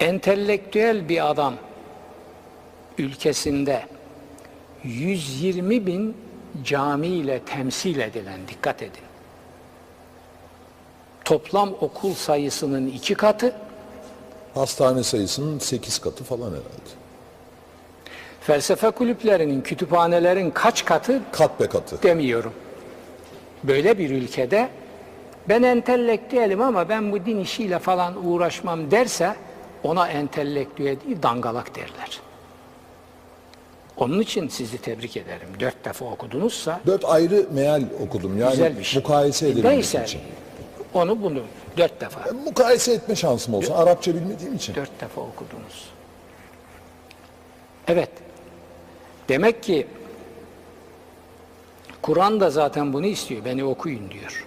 entelektüel bir adam ülkesinde 120 bin camiyle temsil edilen, dikkat edin. Toplam okul sayısının iki katı, Hastane sayısının 8 katı falan herhalde. felsefe kulüplerinin, kütüphanelerin kaç katı Kat be katı. demiyorum. Böyle bir ülkede ben entelektüelim ama ben bu din işiyle falan uğraşmam derse ona entelektüel değil dangalak derler. Onun için sizi tebrik ederim. Dört defa okudunuzsa Dört ayrı meal okudum. Yani güzel bir şey. mukayese edebilmek Neyse, için. onu bunu dört defa, Yani mukayese etme şansım olsun. Arapça bilmediğim için. dört defa okudunuz. Evet. Demek ki Kur'an da zaten bunu istiyor. Beni okuyun diyor.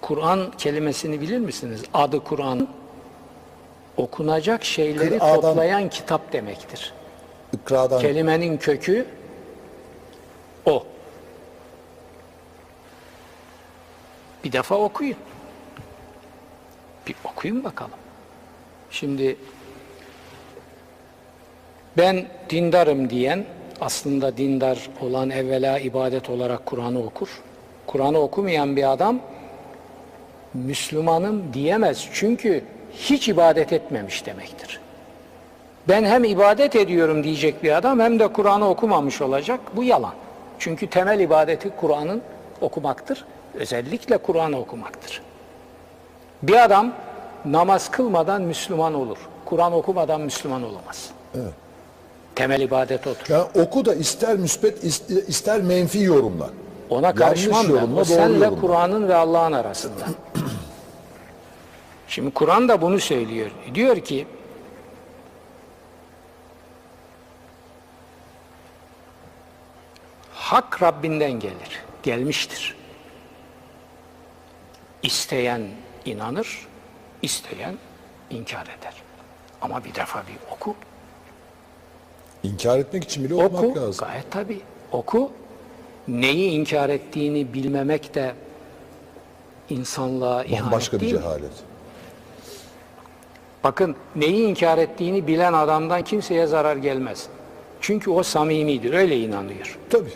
Kur'an kelimesini bilir misiniz? Adı Kur'an okunacak şeyleri Kır'adan- toplayan kitap demektir. İkradan Kelimenin kökü o. Bir defa okuyun. Bir okuyun bakalım. Şimdi ben dindarım diyen aslında dindar olan evvela ibadet olarak Kur'an'ı okur. Kur'an'ı okumayan bir adam Müslümanım diyemez. Çünkü hiç ibadet etmemiş demektir. Ben hem ibadet ediyorum diyecek bir adam hem de Kur'an'ı okumamış olacak. Bu yalan. Çünkü temel ibadeti Kur'an'ın okumaktır. Özellikle Kur'an'ı okumaktır. Bir adam namaz kılmadan Müslüman olur. Kur'an okumadan Müslüman olamaz. Evet. Temel ibadet odur. Yani oku da ister müspet ist- ister menfi yorumla. Ona karışmam ben. yorumla, O doğru senle. Kur'an'ın ve Allah'ın arasında. Şimdi Kur'an da bunu söylüyor. Diyor ki Hak Rabbinden gelir. Gelmiştir. İsteyen inanır, isteyen inkar eder. Ama bir defa bir oku. İnkar etmek için bile okumak Oku, lazım. gayet tabii. Oku, neyi inkar ettiğini bilmemek de insanlığa ihanet Bambaşka bir değil mi? Bakın neyi inkar ettiğini bilen adamdan kimseye zarar gelmez. Çünkü o samimidir, öyle inanıyor. Tabii.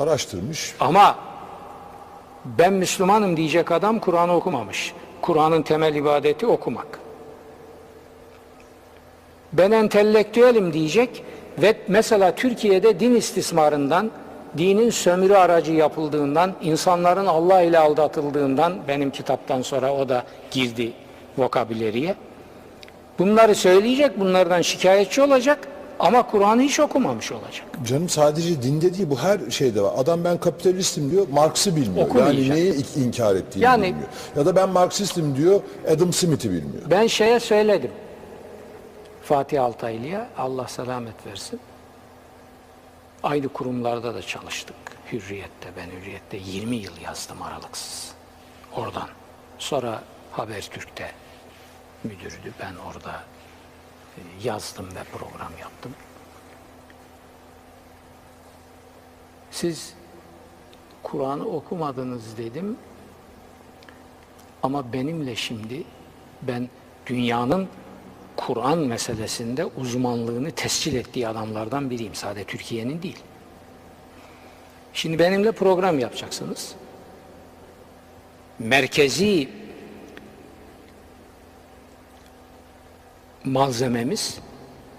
Araştırmış. Ama ben Müslümanım diyecek adam Kur'an'ı okumamış. Kur'an'ın temel ibadeti okumak. Ben entelektüelim diyecek ve mesela Türkiye'de din istismarından, dinin sömürü aracı yapıldığından, insanların Allah ile aldatıldığından benim kitaptan sonra o da girdi vokabüleriye. Bunları söyleyecek, bunlardan şikayetçi olacak ama Kur'an'ı hiç okumamış olacak. Canım sadece dinde değil bu her şeyde var. Adam ben kapitalistim diyor, Marx'ı bilmiyor. Yani neyi inkar ettiğini Yani- bilmiyor. Ya da ben Marksistim diyor, Adam Smith'i bilmiyor. Ben şeye söyledim. Fatih Altaylı'ya Allah selamet versin. Aynı kurumlarda da çalıştık. Hürriyet'te, ben Hürriyet'te 20 yıl yazdım aralıksız. Oradan. Sonra Habertürk'te müdürdü. Ben orada e, yazdım ve program yaptım. Siz Kur'an'ı okumadınız dedim. Ama benimle şimdi ben dünyanın Kur'an meselesinde uzmanlığını tescil ettiği adamlardan biriyim. Sadece Türkiye'nin değil. Şimdi benimle program yapacaksınız. Merkezi malzememiz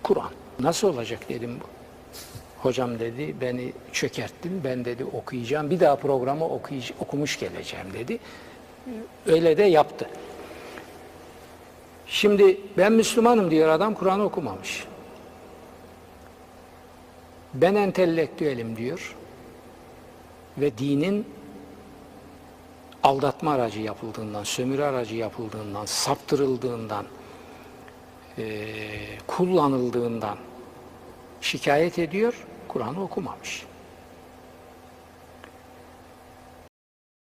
Kur'an. Nasıl olacak dedim bu. Hocam dedi beni çökerttin. Ben dedi okuyacağım. Bir daha programı okumuş geleceğim dedi. Öyle de yaptı. Şimdi ben Müslümanım diyor adam Kur'an okumamış. Ben entelektüelim diyor. Ve dinin aldatma aracı yapıldığından, sömürü aracı yapıldığından, saptırıldığından, kullanıldığından şikayet ediyor, Kur'an'ı okumamış.